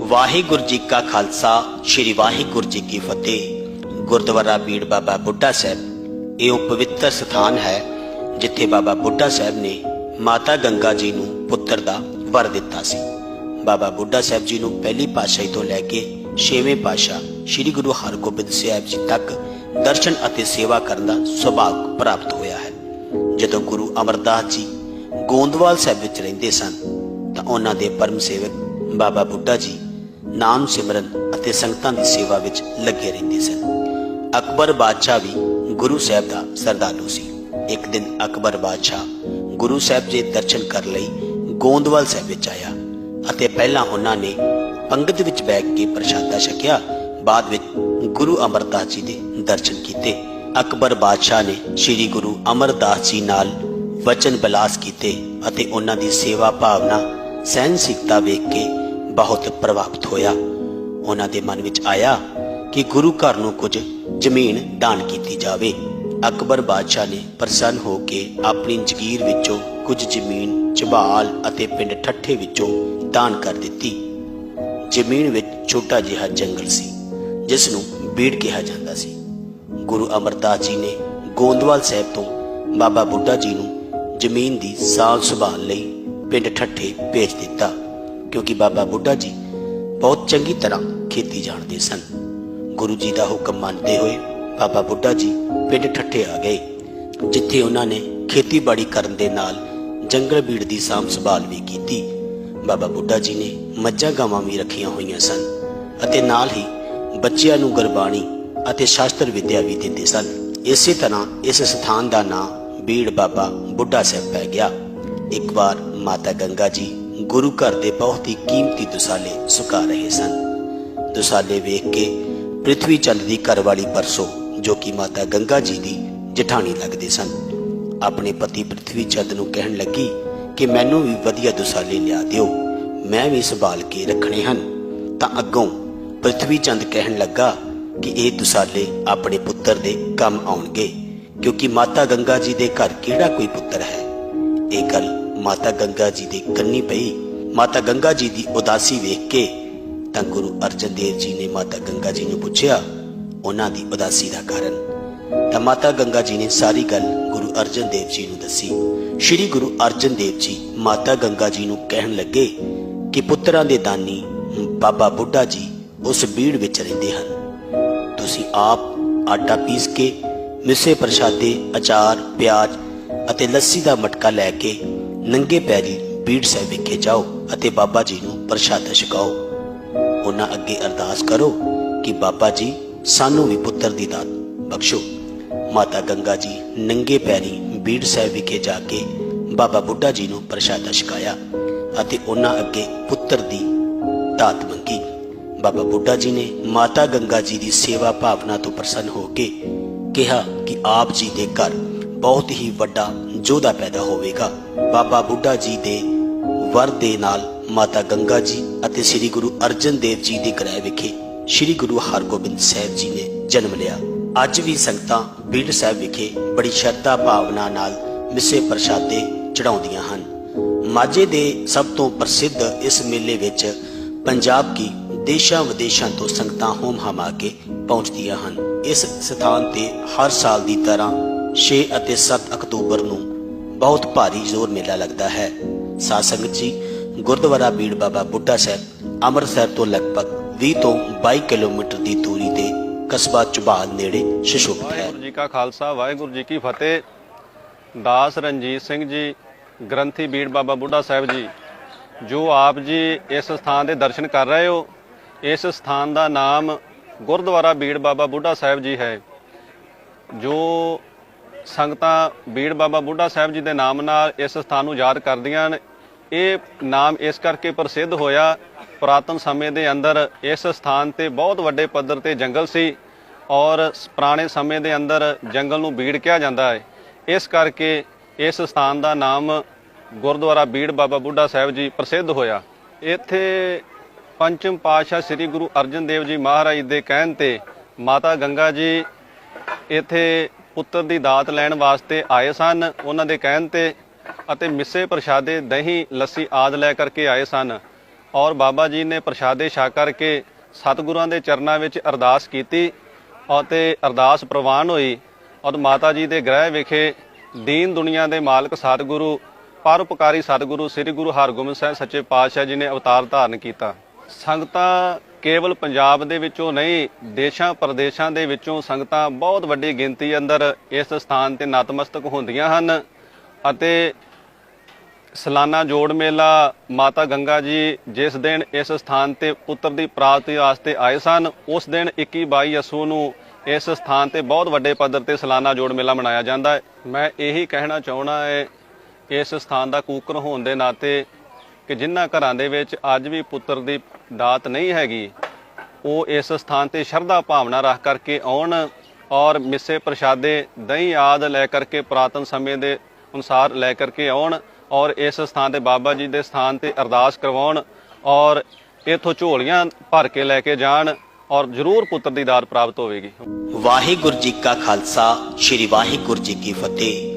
ਵਾਹਿਗੁਰੂ ਜੀ ਕਾ ਖਾਲਸਾ, ਸ੍ਰੀ ਵਾਹਿਗੁਰੂ ਜੀ ਕੀ ਫਤਿਹ। ਗੁਰਦੁਆਰਾ ਬੀੜ ਬਾਬਾ ਬੁੱਢਾ ਸਾਹਿਬ, ਇਹ ਉਹ ਪਵਿੱਤਰ ਸਥਾਨ ਹੈ ਜਿੱਥੇ ਬਾਬਾ ਬੁੱਢਾ ਸਾਹਿਬ ਨੇ ਮਾਤਾ ਗੰਗਾ ਜੀ ਨੂੰ ਪੁੱਤਰ ਦਾ ਵਰ ਦਿੱਤਾ ਸੀ। ਬਾਬਾ ਬੁੱਢਾ ਸਾਹਿਬ ਜੀ ਨੂੰ ਪਹਿਲੀ ਪਾਤਸ਼ਾਹੀ ਤੋਂ ਲੈ ਕੇ ਛੇਵੇਂ ਪਾਤਸ਼ਾਹ ਸ੍ਰੀ ਗੁਰੂ ਹਰਗੋਬਿੰਦ ਸਾਹਿਬ ਜੀ ਤੱਕ ਦਰਸ਼ਨ ਅਤੇ ਸੇਵਾ ਕਰਨ ਦਾ ਸੁਭਾਗ ਪ੍ਰਾਪਤ ਹੋਇਆ ਹੈ। ਜਦੋਂ ਗੁਰੂ ਅਮਰਦਾਸ ਜੀ ਗੋਂਦਵਾਲ ਸਾਹਿਬ ਵਿੱਚ ਰਹਿੰਦੇ ਸਨ, ਤਾਂ ਉਹਨਾਂ ਦੇ ਪਰਮ ਸੇਵਕ ਬਾਬਾ ਬੁੱਢਾ ਜੀ ਨਾਮ ਸਿਮਰਨ ਅਤੇ ਸੰਗਤਾਂ ਦੀ ਸੇਵਾ ਵਿੱਚ ਲੱਗੇ ਰਹਿੰਦੇ ਸਨ। ਅਕਬਰ ਬਾਦਸ਼ਾਹ ਵੀ ਗੁਰੂ ਸਾਹਿਬ ਦਾ ਸਰਦਾਲੂ ਸੀ। ਇੱਕ ਦਿਨ ਅਕਬਰ ਬਾਦਸ਼ਾਹ ਗੁਰੂ ਸਾਹਿਬ ਦੇ ਦਰਸ਼ਨ ਕਰਨ ਲਈ ਗੋਂਦਵਾਲ ਸਾਹਿਬ ਵਿੱਚ ਆਇਆ ਅਤੇ ਪਹਿਲਾਂ ਉਹਨਾਂ ਨੇ ਪੰਗਤ ਵਿੱਚ ਬੈਠ ਕੇ ਪ੍ਰਸ਼ਾਦਾ ਛਕਿਆ, ਬਾਅਦ ਵਿੱਚ ਗੁਰੂ ਅਮਰਦਾਸ ਜੀ ਦੇ ਦਰਸ਼ਨ ਕੀਤੇ। ਅਕਬਰ ਬਾਦਸ਼ਾਹ ਨੇ ਸ੍ਰੀ ਗੁਰੂ ਅਮਰਦਾਸ ਜੀ ਨਾਲ ਵਚਨ ਬਿਲਾਸ ਕੀਤੇ ਅਤੇ ਉਹਨਾਂ ਦੀ ਸੇਵਾ ਭਾਵਨਾ ਸਹਿਨਸ਼ੀਲਤਾ ਵੇਖ ਕੇ ਬਹੁਤ ਪ੍ਰਭਾਵਿਤ ਹੋਇਆ। ਉਹਨਾਂ ਦੇ ਮਨ ਵਿੱਚ ਆਇਆ ਕਿ ਗੁਰੂ ਘਰ ਨੂੰ ਕੁਝ ਜ਼ਮੀਨ ਦਾਨ ਕੀਤੀ ਜਾਵੇ। ਅਕਬਰ ਬਾਦਸ਼ਾਹ ਨੇ ਪ੍ਰਸੰਨ ਹੋ ਕੇ ਆਪਣੀ ਜ਼ਗੀਰ ਵਿੱਚੋਂ ਕੁਝ ਜ਼ਮੀਨ ਝਬਾਲ ਅਤੇ ਪਿੰਡ ਠੱਠੇ ਵਿੱਚੋਂ ਦਾਨ ਕਰ ਦਿੱਤੀ। ਜ਼ਮੀਨ ਵਿੱਚ ਛੋਟਾ ਜਿਹਾ ਜੰਗਲ ਸੀ ਜਿਸ ਨੂੰ ਬੀੜ ਕਿਹਾ ਜਾਂਦਾ ਸੀ। ਗੁਰੂ ਅਮਰਦਾਸ ਜੀ ਨੇ ਗੋਂਦਵਾਲ ਸਾਹਿਬ ਤੋਂ ਬਾਬਾ ਬੁੱਢਾ ਜੀ ਨੂੰ ਜ਼ਮੀਨ ਦੀ ਸਾਂਭ ਸੰਭਾਲ ਲਈ ਪਿੰਡ ਠੱਠੇ ਭੇਜ ਦਿੱਤਾ। ਕਿਉਂਕਿ ਬਾਬਾ ਬੁੱਢਾ ਜੀ ਬਹੁਤ ਚੰਗੀ ਤਰ੍ਹਾਂ ਖੇਤੀ ਜਾਣਦੇ ਸਨ। ਗੁਰੂ ਜੀ ਦਾ ਹੁਕਮ ਮੰਨਦੇ ਹੋਏ ਬਾਬਾ ਬੁੱਢਾ ਜੀ ਪਿੰਡ ਠੱਠੇ ਆ ਗਏ, ਜਿੱਥੇ ਉਹਨਾਂ ਨੇ ਖੇਤੀਬਾੜੀ ਕਰਨ ਦੇ ਨਾਲ ਜੰਗਲ ਬੀੜ ਦੀ ਸਾਂਭ ਸੰਭਾਲ ਵੀ ਕੀਤੀ। ਬਾਬਾ ਬੁੱਢਾ ਜੀ ਨੇ ਮੱਝਾਂ ਗਾਵਾਂ ਵੀ ਰੱਖੀਆਂ ਹੋਈਆਂ ਸਨ ਅਤੇ ਨਾਲ ਹੀ ਬੱਚਿਆਂ ਨੂੰ ਗੁਰਬਾਣੀ ਅਤੇ ਸ਼ਾਸਤਰ ਵਿੱਦਿਆ ਵੀ ਦਿੰਦੇ ਸਨ। ਇਸੇ ਤਰ੍ਹਾਂ ਇਸ ਸਥਾਨ ਦਾ ਨਾਂ ਬੀੜ ਬਾਬਾ ਬੁੱਢਾ ਸਾਹਿਬ ਪੈ ਗਿਆ। ਇੱਕ ਵਾਰ ਮਾਤਾ ਗੰਗਾ ਜੀ ਗੁਰੂ ਘਰ ਦੇ ਬਹੁਤ ਹੀ ਕੀਮਤੀ ਦੁਸਾਲੇ ਸੁਕਾ ਰਹੇ ਸਨ। ਦੁਸਾਲੇ ਵੇਖ ਕੇ ਪ੍ਰਿਥਵੀ ਚੰਦ ਦੀ ਘਰਵਾਲੀ ਪਰਸੋ, ਜੋ ਕਿ ਮਾਤਾ ਗੰਗਾ ਜੀ ਦੀ ਜਠਾਣੀ ਲੱਗਦੇ ਸਨ, ਆਪਣੇ ਪਤੀ ਪ੍ਰਿਥਵੀ ਚੰਦ ਨੂੰ ਕਹਿਣ ਲੱਗੀ ਕਿ ਮੈਨੂੰ ਵੀ ਵਧੀਆ ਦੁਸਾਲੇ ਲਿਆ ਦਿਓ, ਮੈਂ ਵੀ ਸੰਭਾਲ ਕੇ ਰੱਖਣੇ ਹਨ। ਤਾਂ ਅੱਗੋਂ ਪ੍ਰਿਥਵੀ ਚੰਦ ਕਹਿਣ ਲੱਗਾ ਕਿ ਇਹ ਦੁਸਾਲੇ ਆਪਣੇ ਪੁੱਤਰ ਦੇ ਕੰਮ ਆਉਣਗੇ, ਕਿਉਂਕਿ ਮਾਤਾ ਗੰਗਾ ਜੀ ਦੇ ਘਰ ਕਿਹੜਾ ਕੋਈ ਪੁੱਤਰ ਹੈ? ਇਹ ਗੱਲ ਮਾਤਾ ਗੰਗਾ ਜੀ ਦੇ ਕੰਨੀ ਪਈ। ਮਾਤਾ ਗੰਗਾ ਜੀ ਦੀ ਉਦਾਸੀ ਵੇਖ ਕੇ ਤਾਂ ਗੁਰੂ ਅਰਜਨ ਦੇਵ ਜੀ ਨੇ ਮਾਤਾ ਗੰਗਾ ਜੀ ਨੂੰ ਪੁੱਛਿਆ, ਉਹਨਾਂ ਦੀ ਉਦਾਸੀ ਦਾ ਕਾਰਨ? ਤਾਂ ਮਾਤਾ ਗੰਗਾ ਜੀ ਨੇ ਸਾਰੀ ਗੱਲ ਗੁਰੂ ਅਰਜਨ ਦੇਵ ਜੀ ਨੂੰ ਦੱਸੀ। ਸ੍ਰੀ ਗੁਰੂ ਅਰਜਨ ਦੇਵ ਜੀ ਮਾਤਾ ਗੰਗਾ ਜੀ ਨੂੰ ਕਹਿਣ ਲੱਗੇ ਕਿ ਪੁੱਤਰਾਂ ਦੇ ਦਾਨੀ ਬਾਬਾ ਬੁੱਢਾ ਜੀ ਉਸ ਬੀੜ ਵਿੱਚ ਰਹਿੰਦੇ ਹਨ। ਤੁਸੀਂ ਆਪ ਆਟਾ ਪੀਸ ਕੇ, ਮਿੱਸੇ ਪ੍ਰਸ਼ਾਦੇ, ਅਚਾਰ, ਪਿਆਜ਼ ਅਤੇ ਲੱਸੀ ਦਾ ਮਟਕਾ ਲੈ ਕੇ ਨੰਗੇ ਪੈਰੀ ਬੀੜ ਸਾਹਿਬ ਵਿਖੇ ਜਾਓ ਅਤੇ ਬਾਬਾ ਜੀ ਨੂੰ ਪ੍ਰਸ਼ਾਦਾ ਛਕਾਓ। ਉਹਨਾਂ ਅੱਗੇ ਅਰਦਾਸ ਕਰੋ ਕਿ ਬਾਬਾ ਜੀ ਸਾਨੂੰ ਵੀ ਪੁੱਤਰ ਦੀ ਦਾਤ ਬਖਸ਼ੋ। ਮਾਤਾ ਗੰਗਾ ਜੀ ਨੰਗੇ ਪੈਰੀ ਬੀੜ ਸਾਹਿਬ ਵਿਖੇ ਜਾ ਕੇ ਬਾਬਾ ਬੁੱਢਾ ਜੀ ਨੂੰ ਪ੍ਰਸ਼ਾਦਾ ਛਕਾਇਆ ਅਤੇ ਉਹਨਾਂ ਅੱਗੇ ਪੁੱਤਰ ਦੀ ਦਾਤ ਮੰਗੀ। ਬਾਬਾ ਬੁੱਢਾ ਜੀ ਨੇ ਮਾਤਾ ਗੰਗਾ ਜੀ ਦੀ ਸੇਵਾ ਭਾਵਨਾ ਤੋਂ ਪ੍ਰਸੰਨ ਹੋ ਕੇ ਕਿਹਾ ਕਿ ਆਪ ਜੀ ਦੇ ਘਰ ਬਹੁਤ ਹੀ ਵੱਡਾ ਜੋਧਾ ਪੈਦਾ ਹੋਵੇਗਾ। ਬਾਬਾ ਬੁੱਢਾ ਜੀ ਦੇ ਵਰ ਦੇ ਨਾਲ ਮਾਤਾ ਗੰਗਾ ਜੀ ਅਤੇ ਸ੍ਰੀ ਗੁਰੂ ਅਰਜਨ ਦੇਵ ਜੀ ਦੇ ਗ੍ਰਹਿ ਵਿਖੇ ਸ੍ਰੀ ਗੁਰੂ ਹਰਗੋਬਿੰਦ ਸਾਹਿਬ ਜੀ ਨੇ ਜਨਮ ਲਿਆ। ਅੱਜ ਵੀ ਸੰਗਤਾਂ ਬੀੜ ਸਾਹਿਬ ਵਿਖੇ ਬੜੀ ਸ਼ਰਧਾ ਭਾਵਨਾ ਨਾਲ ਮਿੱਸੇ ਪ੍ਰਸ਼ਾਦੇ ਚੜਾਉਂਦੀਆਂ ਹਨ। ਮਾਝੇ ਦੇ ਸਭ ਤੋਂ ਪ੍ਰਸਿੱਧ ਇਸ ਮੇਲੇ ਵਿੱਚ ਪੰਜਾਬ ਕੀ ਦੇਸ਼ਾਂ ਵਿਦੇਸ਼ਾਂ ਤੋਂ ਸੰਗਤਾਂ ਹੋਮ ਹਮਾ ਕੇ ਪਹੁੰਚਦੀਆਂ ਹਨ। ਇਸ ਸਥਾਨ ਤੇ ਹਰ ਸਾਲ ਦੀ ਤਰ੍ਹਾਂ 6 ਅਤੇ 7 ਅਕਤੂਬਰ ਨੂੰ ਬਹੁਤ ਭਾਰੀ ਜ਼ੋਰ ਮੇਲਾ ਲੱਗਦਾ ਹੈ। ਸਾਧ ਸੰਗਤ ਜੀ, ਗੁਰਦੁਆਰਾ ਬੀੜ ਬਾਬਾ ਬੁੱਢਾ ਸਾਹਿਬ, ਅੰਮ੍ਰਿਤਸਰ ਤੋਂ ਲਗਭਗ 20 ਤੋਂ 22 ਕਿਲੋਮੀਟਰ ਦੀ ਦੂਰੀ ਤੇ ਕਸਬਾ ਚੁਬਾਲ ਨੇੜੇ ਸ਼ਿਸ਼ੋਭਿਤ ਹੈ। ਵਾਹਿਗੁਰੂ ਜੀ ਕਾ ਖਾਲਸਾ, ਵਾਹਿਗੁਰੂ ਜੀ ਕੀ ਫਤਿਹ। ਦਾਸ ਰਣਜੀਤ ਸਿੰਘ ਜੀ, ਗ੍ਰੰਥੀ ਬੀੜ ਬਾਬਾ ਬੁੱਢਾ ਸਾਹਿਬ ਜੀ, ਜੋ ਆਪ ਜੀ ਇਸ ਸਥਾਨ ਦੇ ਦਰਸ਼ਨ ਕਰ ਰਹੇ ਹੋ, ਇਸ ਸਥਾਨ ਦਾ ਨਾਮ ਗੁਰਦੁਆਰਾ ਬੀੜ ਬਾਬਾ ਬੁੱਢਾ ਸਾਹਿਬ ਜੀ ਹੈ, ਜੋ ਸੰਗਤਾਂ ਬੀੜ ਬਾਬਾ ਬੁੱਢਾ ਸਾਹਿਬ ਜੀ ਦੇ ਨਾਮ ਨਾਲ ਇਸ ਸਥਾਨ ਨੂੰ ਯਾਦ ਕਰਦੀਆਂ ਹਨ। ਇਹ ਨਾਮ ਇਸ ਕਰਕੇ ਪ੍ਰਸਿੱਧ ਹੋਇਆ, ਪੁਰਾਤਨ ਸਮੇਂ ਦੇ ਅੰਦਰ ਇਸ ਸਥਾਨ ਤੇ ਬਹੁਤ ਵੱਡੇ ਪੱਧਰ ਤੇ ਜੰਗਲ ਸੀ ਔਰ ਪੁਰਾਣੇ ਸਮੇਂ ਦੇ ਅੰਦਰ ਜੰਗਲ ਨੂੰ ਬੀੜ ਕਿਹਾ ਜਾਂਦਾ ਹੈ। ਇਸ ਕਰਕੇ ਇਸ ਸਥਾਨ ਦਾ ਨਾਮ ਗੁਰਦੁਆਰਾ ਬੀੜ ਬਾਬਾ ਬੁੱਢਾ ਸਾਹਿਬ ਜੀ ਪ੍ਰਸਿੱਧ ਹੋਇਆ। ਇੱਥੇ ਪੰਚਮ ਪਾਤਸ਼ਾਹ ਸ੍ਰੀ ਗੁਰੂ ਅਰਜਨ ਦੇਵ ਜੀ ਮਹਾਰਾਜ ਦੇ ਕਹਿਣ ਤੇ ਮਾਤਾ ਗੰਗਾ ਜੀ ਇੱਥੇ ਪੁੱਤਰ ਦੀ ਦਾਤ ਲੈਣ ਵਾਸਤੇ ਆਏ ਸਨ। ਉਹਨਾਂ ਦੇ ਕਹਿਣ ਤੇ ਅਤੇ ਮਿੱਸੇ ਪ੍ਰਸ਼ਾਦੇ, ਦਹੀਂ, ਲੱਸੀ ਆਦ ਲੈ ਕਰਕੇ ਆਏ ਸਨ। ਔਰ ਬਾਬਾ ਜੀ ਨੇ ਪ੍ਰਸ਼ਾਦੇ ਛਾ ਕਰਕੇ ਸਤਿਗੁਰਾਂ ਦੇ ਚਰਨਾਂ ਵਿੱਚ ਅਰਦਾਸ ਕੀਤੀ ਅਤੇ ਅਰਦਾਸ ਪ੍ਰਵਾਨ ਹੋਈ। ਔਰ ਮਾਤਾ ਜੀ ਦੇ ਗ੍ਰਹਿ ਵਿਖੇ ਦੀਨ ਦੁਨੀਆ ਦੇ ਮਾਲਕ ਸਤਿਗੁਰੂ, ਪਰਉਪਕਾਰੀ ਸਤਿਗੁਰੂ ਸ੍ਰੀ ਗੁਰੂ ਹਰਗੋਬਿੰਦ ਸਾਹਿਬ ਸੱਚੇ ਪਾਤਸ਼ਾਹ ਜੀ ਨੇ ਅਵਤਾਰ ਧਾਰਨ ਕੀਤਾ। ਸੰਗਤਾਂ ਕੇਵਲ ਪੰਜਾਬ ਦੇ ਵਿੱਚੋਂ ਨਹੀਂ, ਦੇਸ਼ਾਂ ਪ੍ਰਦੇਸ਼ਾਂ ਦੇ ਵਿੱਚੋਂ ਸੰਗਤਾਂ ਬਹੁਤ ਵੱਡੀ ਗਿਣਤੀ ਅੰਦਰ ਇਸ ਸਥਾਨ ਤੇ ਨਤਮਸਤਕ ਹੁੰਦੀਆਂ ਹਨ ਅਤੇ ਸਲਾਨਾ ਜੋੜ ਮੇਲਾ ਮਾਤਾ ਗੰਗਾ ਜੀ ਜਿਸ ਦਿਨ ਇਸ ਸਥਾਨ ਤੇ ਪੁੱਤਰ ਦੀ ਪ੍ਰਾਪਤੀ ਵਾਸਤੇ ਆਏ ਸਨ, ਉਸ ਦਿਨ 21 22 ਅਸੂ ਨੂੰ ਇਸ ਸਥਾਨ ਤੇ ਬਹੁਤ ਵੱਡੇ ਪੱਧਰ ਤੇ ਸਲਾਨਾ ਜੋੜ ਮੇਲਾ ਮਨਾਇਆ ਜਾਂਦਾ ਹੈ। ਮੈਂ ਇਹੀ ਕਹਿਣਾ ਚਾਹਣਾ ਹੈ, ਇਸ ਸਥਾਨ ਦਾ ਕੂਕਰ ਹੋਣ ਦੇ ਨਾਤੇ ਕਿ ਜਿਨ੍ਹਾਂ ਘਰਾਂ ਦੇ ਵਿੱਚ ਅੱਜ ਵੀ ਪੁੱਤਰ ਦੀ ਦਾਤ ਨਹੀਂ ਹੈਗੀ, ਉਹ ਇਸ ਸਥਾਨ ਤੇ ਸ਼ਰਧਾ ਭਾਵਨਾ ਰੱਖ ਕਰਕੇ ਆਉਣ ਔਰ ਮਿੱਸੇ ਪ੍ਰਸ਼ਾਦੇ, ਦਹੀਂ ਆਦ ਲੈ ਕਰਕੇ ਪੁਰਾਤਨ ਸਮੇਂ ਦੇ ਅਨੁਸਾਰ ਲੈ ਕਰਕੇ ਆਉਣ ਔਰ ਇਸ ਸਥਾਨ ਤੇ ਬਾਬਾ ਜੀ ਦੇ ਸਥਾਨ ਤੇ ਅਰਦਾਸ ਕਰਵਾਉਣ ਔਰ ਇਥੋਂ ਝੋਲੀਆਂ ਭਰ ਕੇ ਲੈ ਕੇ ਜਾਣ ਔਰ ਜ਼ਰੂਰ ਪੁੱਤਰ ਦੀ ਦਾਤ ਪ੍ਰਾਪਤ ਹੋਵੇਗੀ। ਵਾਹਿਗੁਰੂ ਜੀ ਕਾ ਖਾਲਸਾ, ਸ੍ਰੀ ਵਾਹਿਗੁਰੂ ਜੀ ਕੀ ਫਤਿਹ।